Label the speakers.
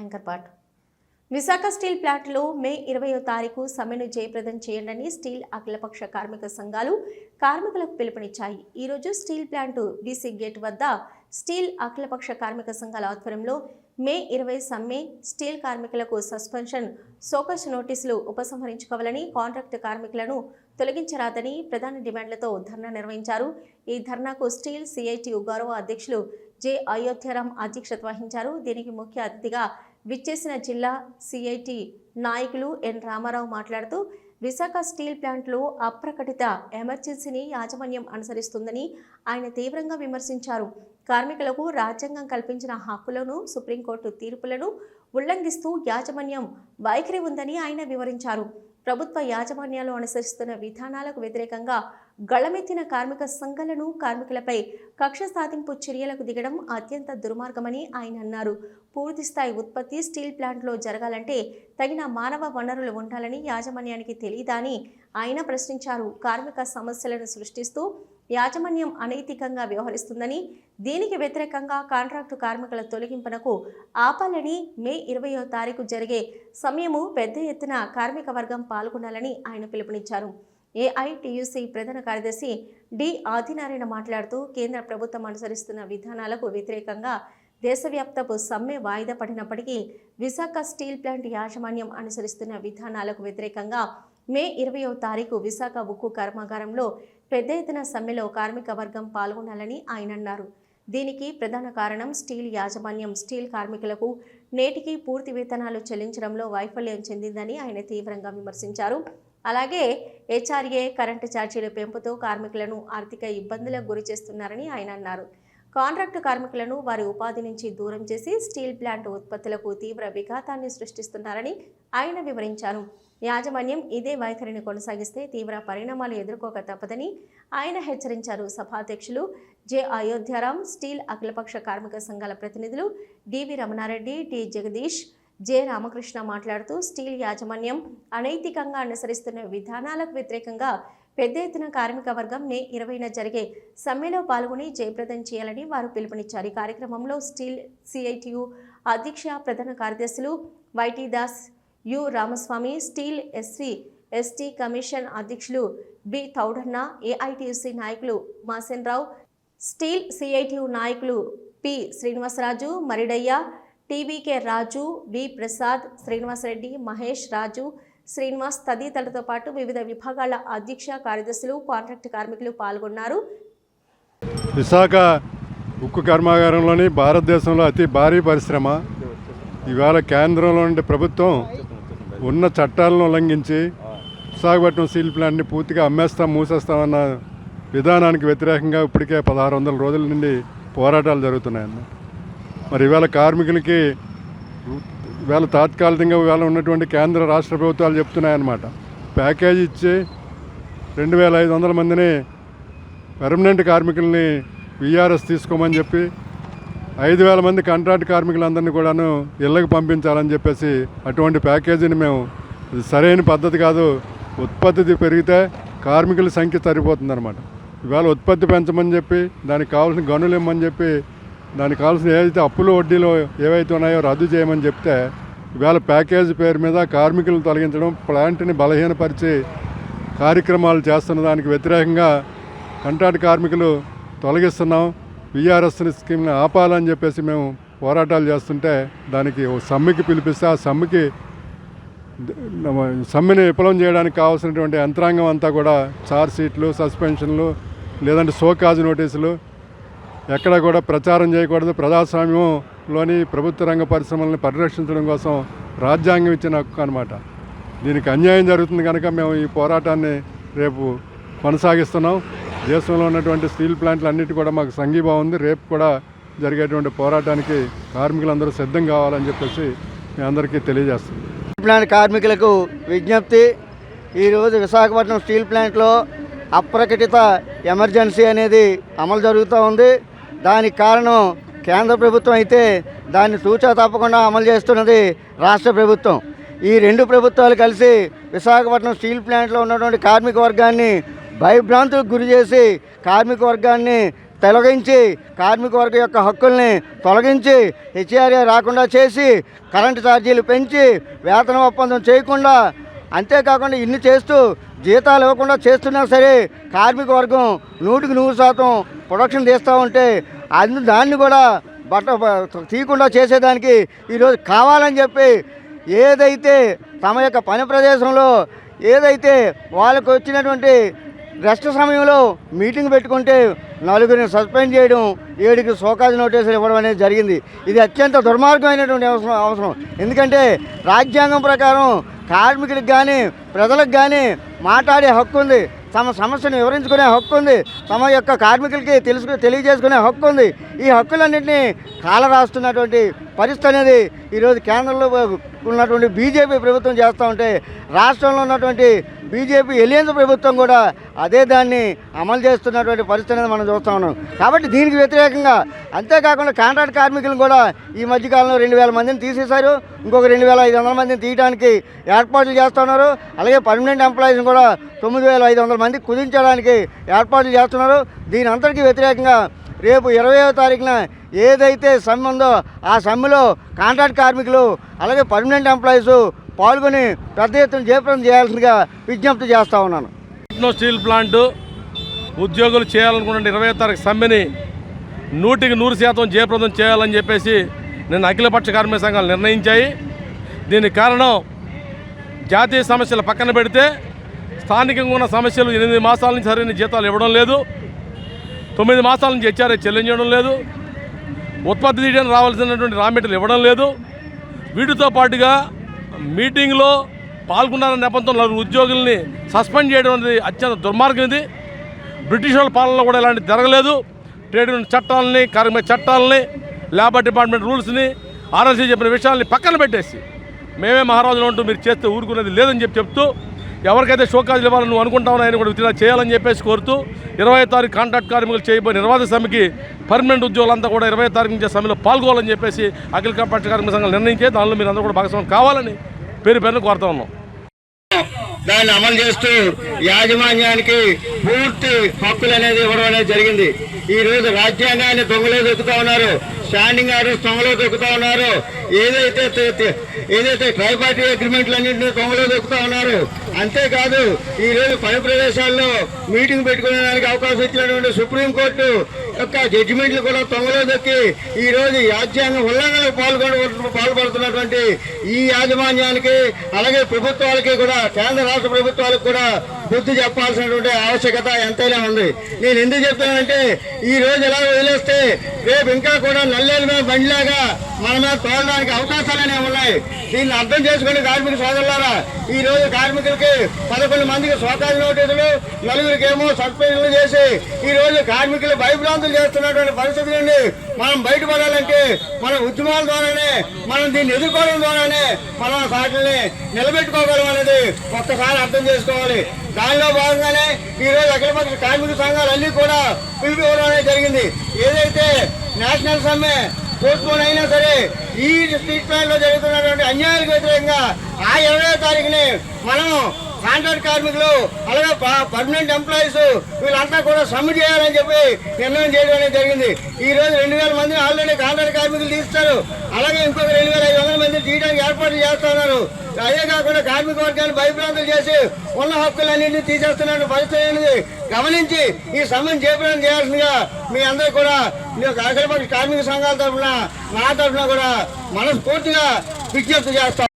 Speaker 1: Anchor part. Visakha steel ప్లాంట్లో మే ఇరవయో తారీఖు సమ్మెను జయప్రదం చేయండి స్టీల్ అఖిలపక్ష కార్మిక సంఘాలు కార్మికులకు పిలుపునిచ్చాయి. ఈరోజు స్టీల్ ప్లాంటు బీసీ గేట్ వద్ద స్టీల్ అఖిలపక్ష కార్మిక సంఘాల ఆధ్వర్యంలో మే ఇరవై సమ్మె స్టీల్ కార్మికులకు సస్పెన్షన్ సోకస్ నోటీసులు ఉపసంహరించుకోవాలని కాంట్రాక్ట్ కార్మికులను తొలగించరాదని ప్రధాన డిమాండ్లతో ధర్నా నిర్వహించారు. ఈ ధర్నాకు స్టీల్ సిఐటియు గౌరవ అధ్యక్షులు జె అయోధ్యరాం అధ్యక్షత వహించారు. దీనికి ముఖ్య అతిథిగా విచ్చేసిన జిల్లా సిఐటి నాయకులు ఎన్ రామారావు మాట్లాడుతూ విశాఖ స్టీల్ ప్లాంట్లో అప్రకటిత ఎమర్జెన్సీని యాజమాన్యం అనుసరిస్తుందని ఆయన తీవ్రంగా విమర్శించారు. కార్మికులకు రాజ్యాంగం కల్పించిన హక్కులను సుప్రీంకోర్టు తీర్పులను ఉల్లంఘిస్తూ యాజమాన్యం వైఖరి ఉందని ఆయన వివరించారు. ప్రభుత్వ యాజమాన్యాలు అనుసరిస్తున్న విధానాలకు వ్యతిరేకంగా గళమెత్తిన కార్మిక సంఘాలను కార్మికులపై కక్ష సాధింపు చర్యలకు దిగడం అత్యంత దుర్మార్గమని ఆయన అన్నారు. పూర్తిస్థాయి ఉత్పత్తి స్టీల్ ప్లాంట్లో జరగాలంటే తగిన మానవ వనరులు ఉండాలని యాజమాన్యానికి తెలియదా అని ఆయన ప్రశ్నించారు. కార్మిక సమస్యలను సృష్టిస్తూ యాజమాన్యం అనైతికంగా వ్యవహరిస్తుందని దీనికి వ్యతిరేకంగా కాంట్రాక్టు కార్మికుల తొలగింపునకు ఆపాలని మే ఇరవయో తారీఖు జరిగే సమయము పెద్ద ఎత్తున కార్మిక వర్గం పాల్గొనాలని ఆయన పిలుపునిచ్చారు. ఏఐటియుసి ప్రధాన కార్యదర్శి డి ఆదినారాయణ మాట్లాడుతూ కేంద్ర ప్రభుత్వం అనుసరిస్తున్న విధానాలకు వ్యతిరేకంగా దేశవ్యాప్తపు సమ్మె వాయిదా పడినప్పటికీ విశాఖ స్టీల్ ప్లాంట్ యాజమాన్యం అనుసరిస్తున్న విధానాలకు వ్యతిరేకంగా మే ఇరవయో తారీఖు విశాఖ ఉక్కు కర్మాగారంలో పెద్ద ఎత్తున సమ్మెలో కార్మిక వర్గం పాల్గొనాలని ఆయన అన్నారు. దీనికి ప్రధాన కారణం స్టీల్ యాజమాన్యం. స్టీల్ కార్మికులకు నేటికి పూర్తి వేతనాలు చెల్లించడంలో వైఫల్యం చెందిందని ఆయన తీవ్రంగా విమర్శించారు. అలాగే హెచ్ఆర్ఏ కరెంటు ఛార్జీల పెంపుతో కార్మికులను ఆర్థిక ఇబ్బందులకు గురి చేస్తున్నారని ఆయన అన్నారు. కాంట్రాక్టు కార్మికులను వారి ఉపాధి నుంచి దూరం చేసి స్టీల్ ప్లాంట్ ఉత్పత్తులకు తీవ్ర విఘాతాన్ని సృష్టిస్తున్నారని ఆయన వివరించారు. యాజమాన్యం ఇదే వైఖరిని కొనసాగిస్తే తీవ్ర పరిణామాలు ఎదుర్కోక తప్పదని ఆయన హెచ్చరించారు. సభాధ్యక్షులు జె అయోధ్యారాం స్టీల్ అఖిలపక్ష కార్మిక సంఘాల ప్రతినిధులు DV Ramana Reddy T Jagadish J Ramakrishna మాట్లాడుతూ స్టీల్ యాజమాన్యం అనైతికంగా అనుసరిస్తున్న విధానాలకు వ్యతిరేకంగా పెద్ద ఎత్తున కార్మిక వర్గం మే ఇరవైన జరిగే సమ్మెలో పాల్గొని జయప్రదం చేయాలని వారు పిలుపునిచ్చారు. ఈ కార్యక్రమంలో స్టీల్ సిఐటియు అధ్యక్ష ప్రధాన కార్యదర్శులు YT Das U Ramaswamy steel SV ST commission అధ్యక్షులు బి తౌడన్న ఏఐటియుసి నాయకులు మాసెన్ రావు స్టీల్ సిఐటియు నాయకులు P Srinivasaraju Maridayya TVK Raju V Prasad Srinivasa Reddy Mahesh Raju Srinivas తదితరులతో పాటు వివిధ విభాగాల అధ్యక్ష కార్యదర్శులు కాంట్రాక్ట్ కార్మికులు పాల్గొన్నారు.
Speaker 2: విశాఖ ఉక్కు కర్మాగారంలోని భారతదేశంలో అతి భారీ పరిశ్రమ. ఇవాళ కేంద్రంలో ఉండే ప్రభుత్వం ఉన్న చట్టాలను ఉల్లంఘించి విశాఖపట్నం స్టీల్ ప్లాంట్ని పూర్తిగా అమ్మేస్తాం మూసేస్తామన్న విధానానికి వ్యతిరేకంగా ఇప్పటికే పదహారు వందల రోజుల నుండి పోరాటాలు జరుగుతున్నాయన్న. మరి ఇవాళ కార్మికులకి ఇవాళ తాత్కాలికంగా ఇవాళ ఉన్నటువంటి కేంద్ర రాష్ట్ర ప్రభుత్వాలు చెప్తున్నాయన్నమాట. ప్యాకేజీ ఇచ్చి రెండు వేల ఐదు వందల మందిని పెర్మనెంట్ కార్మికుల్ని విఆర్ఎస్ తీసుకోమని చెప్పి ఐదు వేల మంది కాంట్రాక్ట్ కార్మికులందరినీ కూడాను ఇళ్ళకి పంపించాలని చెప్పేసి అటువంటి ప్యాకేజీని మేము ఇది సరైన పద్ధతి కాదు ఉత్పత్తి పెరిగితే కార్మికుల సంఖ్య సరిపోతుందన్నమాట. ఇవాళ ఉత్పత్తి పెంచమని చెప్పి దానికి కావాల్సిన గనులు ఇమ్మని చెప్పి దానికి కావాల్సిన ఏదైతే అప్పులు వడ్డీలు ఏవైతే ఉన్నాయో రద్దు చేయమని చెప్తే ఇవాళ ప్యాకేజ్ పేరు మీద కార్మికులను తొలగించడం ప్లాంట్ని బలహీనపరిచి కార్యక్రమాలు చేస్తున్న దానికి వ్యతిరేకంగా కంట్రాక్ట్ కార్మికులు తొలగిస్తున్నాం విఆర్ఎస్ స్కీమ్ని ఆపాలని చెప్పేసి మేము పోరాటాలు చేస్తుంటే దానికి ఓ సమ్మెకి పిలిపిస్తే ఆ సమ్మెకి సమ్మెని విఫలం చేయడానికి కావాల్సినటువంటి యంత్రాంగం అంతా కూడా చార్జ్ షీట్లు సస్పెన్షన్లు లేదంటే సోకాజ్ నోటీసులు ఎక్కడ కూడా ప్రచారం చేయకూడదు. ప్రజాస్వామ్యంలోని ప్రభుత్వ రంగ పరిశ్రమలను పరిరక్షించడం కోసం రాజ్యాంగం ఇచ్చిన హక్కు అనమాట దీనికి అన్యాయం జరుగుతుంది కనుక మేము ఈ పోరాటాన్ని రేపు కొనసాగిస్తున్నాం. దేశంలో ఉన్నటువంటి స్టీల్ ప్లాంట్లు అన్నిటి కూడా మాకు సంఘీభావం ఉంది. రేపు కూడా జరిగేటువంటి పోరాటానికి కార్మికులందరూ సిద్ధం కావాలని చెప్పేసి మీ అందరికీ తెలియజేస్తుంది
Speaker 3: స్టీల్ ప్లాంట్ కార్మికులకు విజ్ఞప్తి. ఈరోజు విశాఖపట్నం స్టీల్ ప్లాంట్లో అప్రకటిత ఎమర్జెన్సీ అనేది అమలు జరుగుతూ ఉంది. దానికి కారణం కేంద్ర ప్రభుత్వం అయితే దాన్ని తూచా తప్పకుండా అమలు చేస్తున్నది రాష్ట్ర ప్రభుత్వం. ఈ రెండు ప్రభుత్వాలు కలిసి విశాఖపట్నం స్టీల్ ప్లాంట్లో ఉన్నటువంటి కార్మిక వర్గాన్ని భయభ్రాంతులకు గురి చేసి కార్మిక వర్గాన్ని తొలగించి కార్మిక వర్గం యొక్క హక్కుల్ని తొలగించి హెచ్ఆర్ఏ రాకుండా చేసి కరెంటు ఛార్జీలు పెంచి వేతన ఒప్పందం చేయకుండా అంతేకాకుండా ఇన్ని చేస్తూ జీతాలు ఇవ్వకుండా చేస్తున్నా సరే కార్మిక వర్గం నూటికి నూరు శాతం ప్రొడక్షన్ తీస్తూ ఉంటే అందు దాన్ని కూడా బట్ట తీయకుండా చేసేదానికి ఈరోజు కావాలని చెప్పి ఏదైతే తమ యొక్క పని ప్రదేశంలో ఏదైతే వాళ్ళకు వచ్చినటువంటి రెస్ట్ సమయంలో మీటింగ్ పెట్టుకుంటే నలుగురిని సస్పెండ్ చేయడం ఏడుకి సోకాజ్ నోటీసులు ఇవ్వడం అనేది జరిగింది. ఇది అత్యంత దుర్మార్గమైనటువంటి అవసరం అవసరం. ఎందుకంటే రాజ్యాంగం ప్రకారం కార్మికులకు కానీ ప్రజలకు కానీ మాట్లాడే హక్కు ఉంది. తమ సమస్యను వివరించుకునే హక్కు ఉంది. తమ యొక్క కార్మికులకి తెలుసు తెలియజేసుకునే హక్కు ఉంది. ఈ హక్కులన్నింటినీ కాలరాస్తున్నటువంటి పరిస్థితి అనేది ఈరోజు కేంద్రంలో ఉన్నటువంటి బీజేపీ ప్రభుత్వం చేస్తూ ఉంటే రాష్ట్రంలో ఉన్నటువంటి బీజేపీ ఎలియన్స్ ప్రభుత్వం కూడా అదే దాన్ని అమలు చేస్తున్నటువంటి పరిస్థితి అనేది మనం చూస్తూ ఉన్నాం. కాబట్టి దీనికి వ్యతిరేకంగా అంతేకాకుండా కాంట్రాక్ట్ కార్మికులను కూడా ఈ మధ్యకాలంలో రెండు వేల మందిని తీసేశారు. ఇంకొక రెండు వేల ఐదు వందల మందిని తీయడానికి ఏర్పాట్లు చేస్తున్నారు అలాగే పర్మనెంట్ ఎంప్లాయీస్ని కూడా తొమ్మిది వేల ఐదు వందల మంది కుదించడానికి ఏర్పాట్లు చేస్తున్నారు. దీని అంతటికీ వ్యతిరేకంగా రేపు ఇరవయో తారీఖున ఏదైతే సమ్మె ఉందో ఆ సమ్మెలో కాంట్రాక్ట్ కార్మికులు అలాగే పర్మనెంట్ ఎంప్లాయీస్ పాల్గొని పెద్ద ఎత్తున జయప్రదం చేయాల్సిందిగా విజ్ఞప్తి చేస్తా ఉన్నాను.
Speaker 4: టెక్నో స్టీల్ ప్లాంట్ ఉద్యోగులు చేయాలనుకున్న ఇరవై తారీఖు సమ్మెని నూటికి నూరు శాతం జయప్రదం చేయాలని చెప్పేసి నిన్న అఖిలపక్ష కార్మిక సంఘాలు నిర్ణయించాయి. దీనికి కారణం జాతీయ సమస్యలు పక్కన పెడితే స్థానికంగా ఉన్న సమస్యలు ఎనిమిది మాసాల నుంచి సరైన జీతాలు ఇవ్వడం లేదు. తొమ్మిది మాసాల నుంచి హెచ్ఆర్ఏ చెల్లించడం లేదు. ఉత్పత్తి తీయడానికి రావాల్సినటువంటి రా మెటీరియల్ ఇవ్వడం లేదు. వీటితో పాటుగా మీటింగ్లో పాల్గొన్న నేపథ్యంలో నలుగురు ఉద్యోగుల్ని సస్పెండ్ చేయడం అనేది అత్యంత దుర్మార్గం ఇది బ్రిటిష్ వాళ్ళ పాలనలో కూడా ఇలాంటి జరగలేదు. ట్రేడ్ యూనియన్ చట్టాలని కార్మిక చట్టాలని లేబర్ డిపార్ట్మెంట్ రూల్స్ని ఆర్ఎస్సీ చెప్పిన విషయాల్ని పక్కన పెట్టేసి మేమే మహారాజులు అంటూ మీరు చేస్తే ఊరుకునేది లేదని చెప్పి చెప్తూ ఎవరికైతే షోకాజులు ఇవ్వాలని నువ్వు అనుకుంటావు ఆయన కూడా విత్డ్రా చేయాలని చెప్పేసి కోరుతూ ఇరవై తారీఖు కాంట్రాక్ట్ కార్మికులు చేయబోయే నిర్వాధ సమ్మెకి పర్మనెంట్ ఉద్యోగులంతా కూడా ఇరవై తారీఖు నుంచి సమ్మెలో పాల్గొవాలని చెప్పేసి అఖిల కార్మిక సంఘాలు నిర్ణయించే దానిలో మీరు అందరూ కూడా భాగస్వామ్యం కావాలని పేరు పేరును కోరుతా ఉన్నాం.
Speaker 3: దాన్ని అమలు చేస్తూ యాజమాన్యానికి పూర్తి హక్కులు అనేది ఇవ్వడం అనేది జరిగింది. ఈ రోజు రాజ్యాంగాన్ని దొంగలో దొక్కుతా ఉన్నారు. స్టాండింగ్ ఆర్డర్స్ తొంగలో దొక్కుతా ఉన్నారు. ఏదైతే ఏదైతే ట్రైపార్టీ అగ్రిమెంట్లు అన్నింటినీ తొంగలో దొక్కుతా ఉన్నారు. అంతేకాదు ఈ రోజు పని ప్రదేశాల్లో మీటింగ్ పెట్టుకునేదానికి అవకాశం ఇచ్చినటువంటి సుప్రీంకోర్టు యొక్క జడ్జిమెంట్లు కూడా తొంగలో దొక్కి ఈ రోజు రాజ్యాంగ ఉల్లంఘనకు పాల్గొన పాల్పడుతున్నటువంటి ఈ యాజమాన్యానికి అలాగే ప్రభుత్వాలకి కూడా కేంద్ర రాష్ట్ర ప్రభుత్వాలకు కూడా బుద్ధి చెప్పాల్సినటువంటి ఆవశ్యకత ఎంతైనా ఉంది. నేను ఎందుకు చెప్తానంటే ఈ రోజు ఎలా వదిలేస్తే రేపు ఇంకా కూడా పల్లెల మీద బండిలాగా మన మీద తోలడానికి అవకాశాలనే ఉన్నాయి. దీన్ని అర్థం చేసుకుని కార్మిక సోదరులారా. ఈ రోజు కార్మికులకి పదకొండు మందికి స్వతాలు నోటీసులు నలుగురికి ఏమో సస్పెన్షన్లు చేసి ఈ రోజు కార్మికులు భయభ్రాంతులు చేస్తున్నటువంటి పరిస్థితి నుండి మనం బయటపడాలంటే మన ఉద్యమాల ద్వారానే మనం దీన్ని ఎదుర్కోవడం ద్వారానే మనం వాటిని నిలబెట్టుకోగలం అనేది ఒక్కసారి అర్థం చేసుకోవాలి. దానిలో భాగంగానే ఈ రోజు అఖిలపక్ష కార్మిక సంఘాలు అన్ని కూడా పిలుపు అనేది జరిగింది. ఏదైతే నేషనల్ సమ్మె పోస్ట్పోన్ అయినా సరే ఈ స్ట్రీట్ ప్లాన్లో జరుగుతున్నటువంటి అన్యాయాలకు వ్యతిరేకంగా ఆ ఇరవై తారీఖుని మనం కాంట్రాక్ట్ కార్మికులు అలాగే పర్మనెంట్ ఎంప్లాయీస్ వీళ్ళంతా కూడా సమ్మె చేయాలని చెప్పి నిర్ణయం చేయడం అనేది జరిగింది. ఈ రోజు రెండు వేల మందిని ఆల్రెడీ కాంట్రాక్ట్ కార్మికులు తీస్తారు. అలాగే ఇంకొక రెండు వేల ఐదు వందల మందిని తీయడానికి ఏర్పాట్లు చేస్తున్నారు అదే కాకుండా కార్మిక వర్గాన్ని భయభ్రాంతులు చేసి ఉన్న హక్కులన్నింటినీ తీసేస్తున్న పరిస్థితి అనేది గమనించి ఈ సమ్మెను చేపడం చేయాల్సిందిగా మీ అందరూ కూడా మీ యొక్క అఖిలపక్ష కార్మిక సంఘాల తరఫున నా తరఫున కూడా మనస్ఫూర్తిగా విజ్ఞప్తి చేస్తాం